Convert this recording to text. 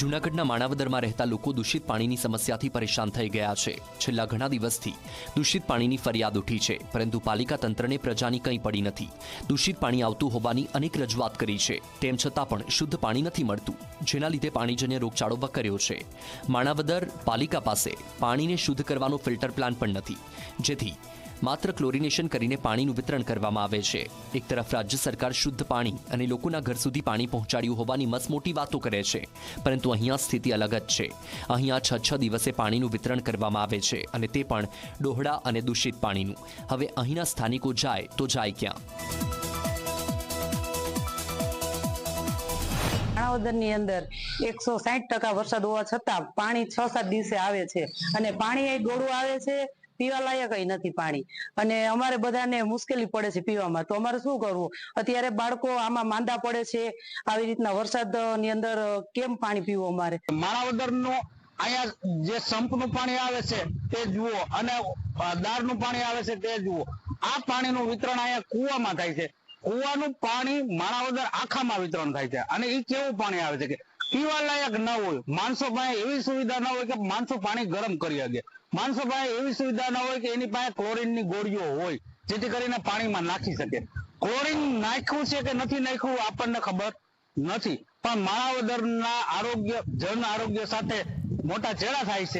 જૂનાગઢના માણાવદરમાં રહેતા લોકો દૂષિત પાણીની સમસ્યાથી પરેશાન થઈ ગયા છે. છેલ્લા ઘણા દિવસથી દૂષિત પાણીની ફરિયાદ ઉઠી છે, પરંતુ પાલિકા તંત્રને પ્રજાની કંઈ પડી નથી. દૂષિત પાણી આવતું હોવાની અનેક રજૂઆત કરી છે. તેમ છતાં પણ શુદ્ધ પાણી નથી મળતું, જેના લીધે પાણીજન્ય રોગચાળો વકર્યો છે. માણાવદર પાલિકા પાસે પાણીને શુદ્ધ કરવાનો ફિલ્ટર પ્લાન પણ નથી. જેથી માત્ર ક્લોરિનેશન કરીને પાણીનું વિતરણ કરવામાં આવે છે. એક તરફ રાજ્ય સરકાર શુદ્ધ પાણી અને લોકોના ઘર સુધી પાણી પહોંચાડ્યું હોવાની મસમોટી વાતો કરે છે, પરંતુ અહીંયા સ્થિતિ અલગ જ છે. અહીંયા છ છ દિવસે પાણીનું વિતરણ કરવામાં આવે છે અને તે પણ ડોહડા અને દૂષિત પાણીનું. હવે અહીંના સ્થાનિકો જાય તો જાય ક્યાં? માણાવદરની અંદર એકસો સાઠ ટકા વરસાદ હોવા છતાં પાણી છ સાત દિવસે આવે છે અને પાણી એ ડોળું આવે છે પીવા લાયક નથી પાણી. અને અમારે બધાને મુશ્કેલી પડે છે પીવામાં. તો અમારે શું કરવું? અત્યારે બાળકો આમાં માંદા પડે છે. આવી રીતના વરસાદની અંદર કેમ પાણી પીવું અમારે? માણાવદરનું અહીંયા જે સંપનું પાણી આવે છે તે જુઓ અને દારનું પાણી આવે છે તે જુઓ. આ પાણીનું વિતરણ અહીંયા કુવામાં થાય છે. કુવાનું પાણી માણાવદર આખામાં વિતરણ થાય છે. અને એ કેવું પાણી આવે છે કે પીવા લાયક ના હોય. માણસો પાસે એવી સુવિધા ના હોય કે માણસો પાણી ગરમ કરી શકે માણસો પાસે એવી સુવિધા ના હોય કે એની પાસે ક્લોરીનની ગોળીઓ હોય, જેથી કરીને પાણીમાં નાખી શકે. ક્લોરીન નાખ્યું છે કે નથી નાખ્યું આપણને ખબર નથી. પણ માણાવદરના આરોગ્ય, જન આરોગ્ય સાથે મોટા ચેડા થાય છે.